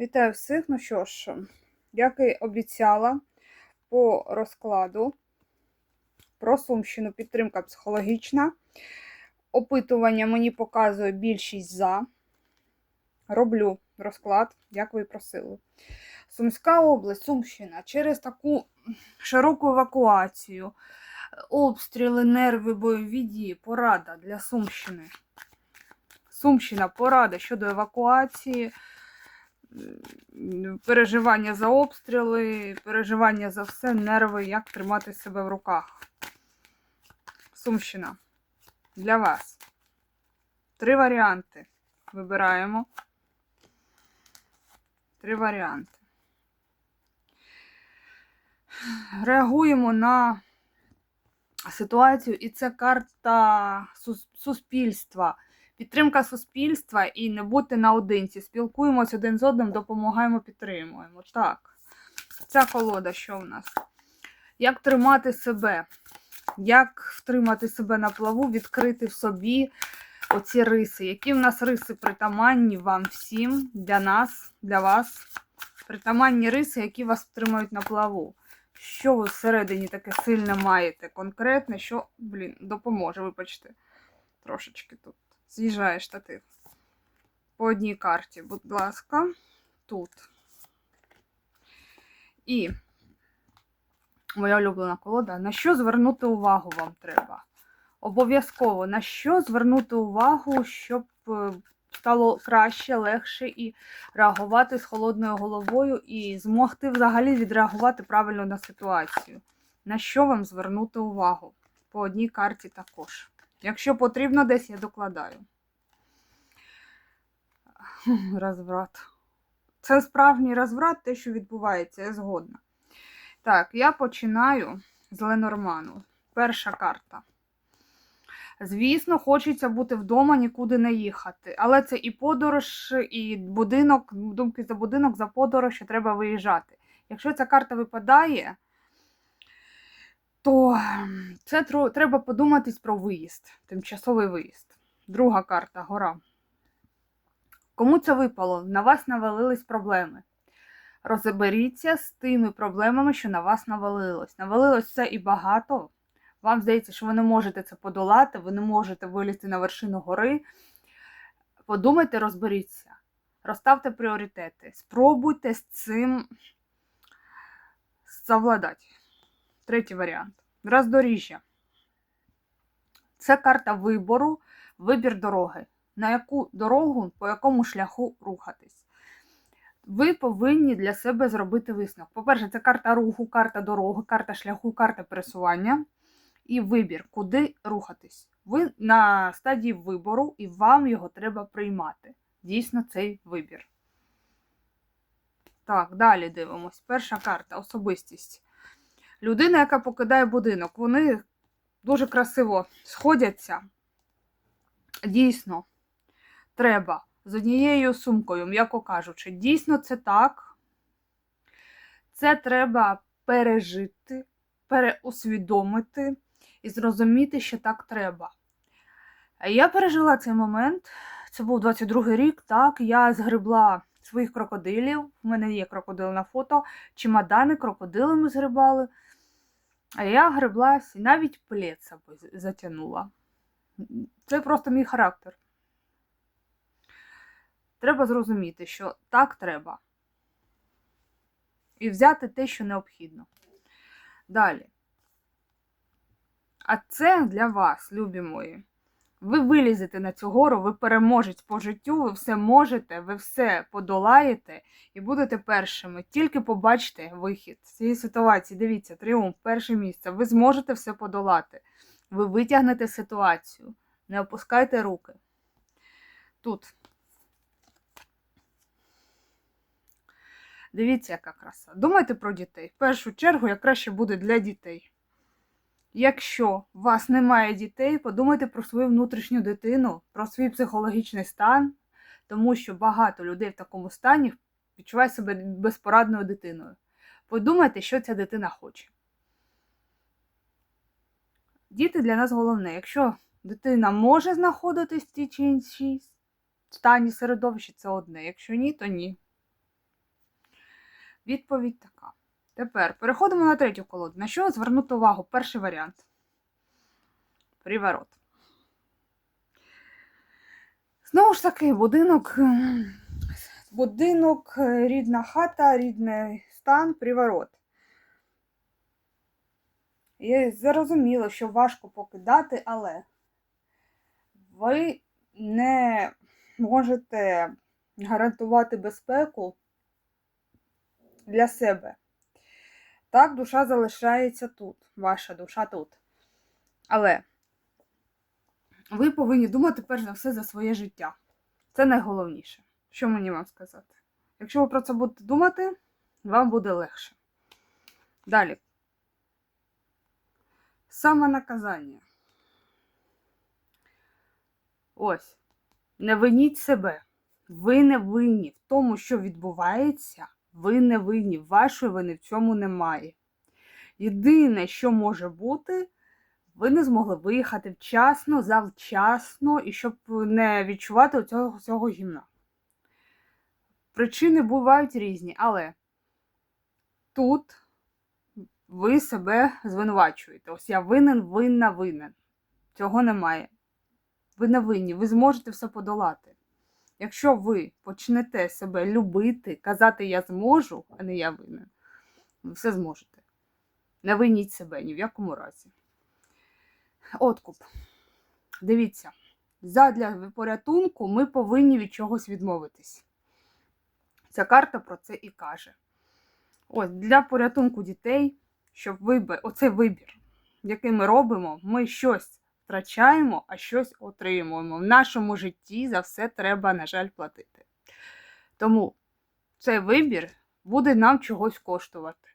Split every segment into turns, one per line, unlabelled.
Вітаю всіх. Ну що ж, як і обіцяла по розкладу про Сумщину підтримка психологічна. Опитування мені показує більшість за. Роблю розклад, як ви і просили. Сумська область, Сумщина, через таку широку евакуацію, обстріли, нерви, бойові дії, порада для Сумщини. Сумщина, порада щодо евакуації, переживання за обстріли, переживання за все, нерви, як тримати себе в руках. Сумщина. Для вас. Три варіанти. Вибираємо. Три варіанти. Реагуємо на ситуацію, і це карта суспільства. Підтримка суспільства і не бути наодинці. Спілкуємось один з одним, допомагаємо, підтримуємо. Так. Ця колода, що в нас? Як тримати себе? Як втримати себе на плаву, відкрити в собі оці риси? Які в нас риси притаманні вам всім, для нас, для вас? Притаманні риси, які вас втримають на плаву. Що ви всередині таке сильне маєте? Конкретне, що, блін, допоможе, вибачте. Трошечки тут з'їжджає штатив. По одній карті, будь ласка, тут. І моя улюблена колода. На що звернути увагу вам треба? Обов'язково на що звернути увагу, щоб е, стало краще, легше і реагувати з холодною головою, і змогти взагалі відреагувати правильно на ситуацію. На що вам звернути увагу? По одній карті також. Якщо потрібно, десь я докладаю. Розврат. Це справжній розврат, те, що відбувається, я згодна. Так, я починаю з Ленорману. Перша карта. Звісно, хочеться бути вдома, нікуди не їхати. Але це і подорож, і будинок, думки за будинок, за подорож, що треба виїжджати. Якщо ця карта випадає, то ем, це треба подуматись про виїзд, тимчасовий виїзд. Друга карта гора. Кому це випало? На вас навалились проблеми. Розберіться з тими проблемами, що на вас навалилось. Навалилось все і багато. Вам здається, що ви не можете це подолати, ви не можете вилізти на вершину гори. Подумайте, розберіться, розставте пріоритети, спробуйте з цим завладати. Третій варіант. Роздоріжжя. Це карта вибору, вибір дороги. На яку дорогу, по якому шляху рухатись. Ви повинні для себе зробити висновок. По-перше, це карта руху, карта дороги, карта шляху, карта пересування і вибір, куди рухатись. Ви на стадії вибору, і вам його треба приймати. Дійсно, цей вибір. Так, далі дивимось. Перша карта особистість. Людина, яка покидає будинок, вони дуже красиво сходяться. Дійсно, треба з однією сумкою, м'яко кажучи. Дійсно, це так. Це треба пережити, переусвідомити і зрозуміти, що так треба. Я пережила цей момент. Це був 22-й рік. Так, я згребла своїх крокодилів. У мене є крокодил на фото. Чемодани, крокодили ми згребали. А я греблась і навіть плед собою затягнула. Це просто мій характер. Треба зрозуміти, що так треба. І взяти те, що необхідно. Далі. А це для вас, любі мої. Ви вилізете на цю гору, ви переможете по життю, ви все можете, ви все подолаєте і будете першими. Тільки побачите вихід з цієї ситуації. Дивіться, тріумф, перше місце. Ви зможете все подолати. Ви витягнете ситуацію. Не опускайте руки. Тут. Дивіться, яка краса. Думайте про дітей. В першу чергу, як краще буде для дітей. Якщо у вас немає дітей, подумайте про свою внутрішню дитину, про свій психологічний стан, тому що багато людей в такому стані відчуває себе безпорадною дитиною. Подумайте, що ця дитина хоче. Діти для нас головне. Якщо дитина може знаходитись в тій чи іншій стані середовищі, це одне. Якщо ні, то ні. Відповідь така. Тепер переходимо на третю колоду. На що звернути увагу? Перший варіант. Приворот. Знову ж таки, будинок, будинок, рідна хата, рідний стан, приворот. І зрозуміло, що важко покидати, але ви не можете гарантувати безпеку для себе. Так, душа залишається тут, ваша душа тут. Але ви повинні думати перш за все за своє життя. Це найголовніше. Що мені вам сказати? Якщо ви про це будете думати, вам буде легше. Далі. Самонаказання. Ось. Не виніть себе. Ви не винні в тому, що відбувається. Ви не винні. Вашої вини в цьому немає. Єдине, що може бути, ви не змогли виїхати вчасно, завчасно, і щоб не відчувати цього всього гімна. Причини бувають різні, але тут ви себе звинувачуєте. Ось я винен, винна, винен. Цього немає. Ви не винні, ви зможете все подолати. Якщо ви почнете себе любити, казати я зможу, а не я винен, ви все зможете. Не виніть себе ні в якому разі. Откуп. Дивіться, задля порятунку ми повинні від чогось відмовитись. Ця карта про це і каже. Ось для порятунку дітей, щоб вибір, оцей вибір, який ми робимо, ми щось втрачаємо, а щось отримуємо. В нашому житті за все треба, на жаль, платити. Тому цей вибір буде нам чогось коштувати.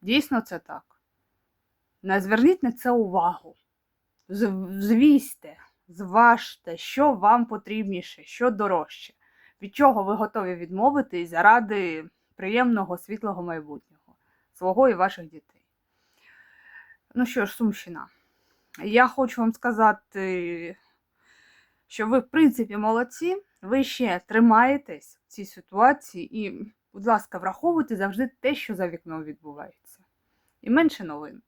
Дійсно, це так. Не зверніть на це увагу. Звісьте, зважте, що вам потрібніше, що дорожче, від чого ви готові відмовитись заради приємного світлого майбутнього, свого і ваших дітей. Ну що ж, Сумщина. Я хочу вам сказати, що ви, в принципі, молодці, ви ще тримаєтесь в цій ситуації і, будь ласка, враховуйте завжди те, що за вікном відбувається. І менше новин.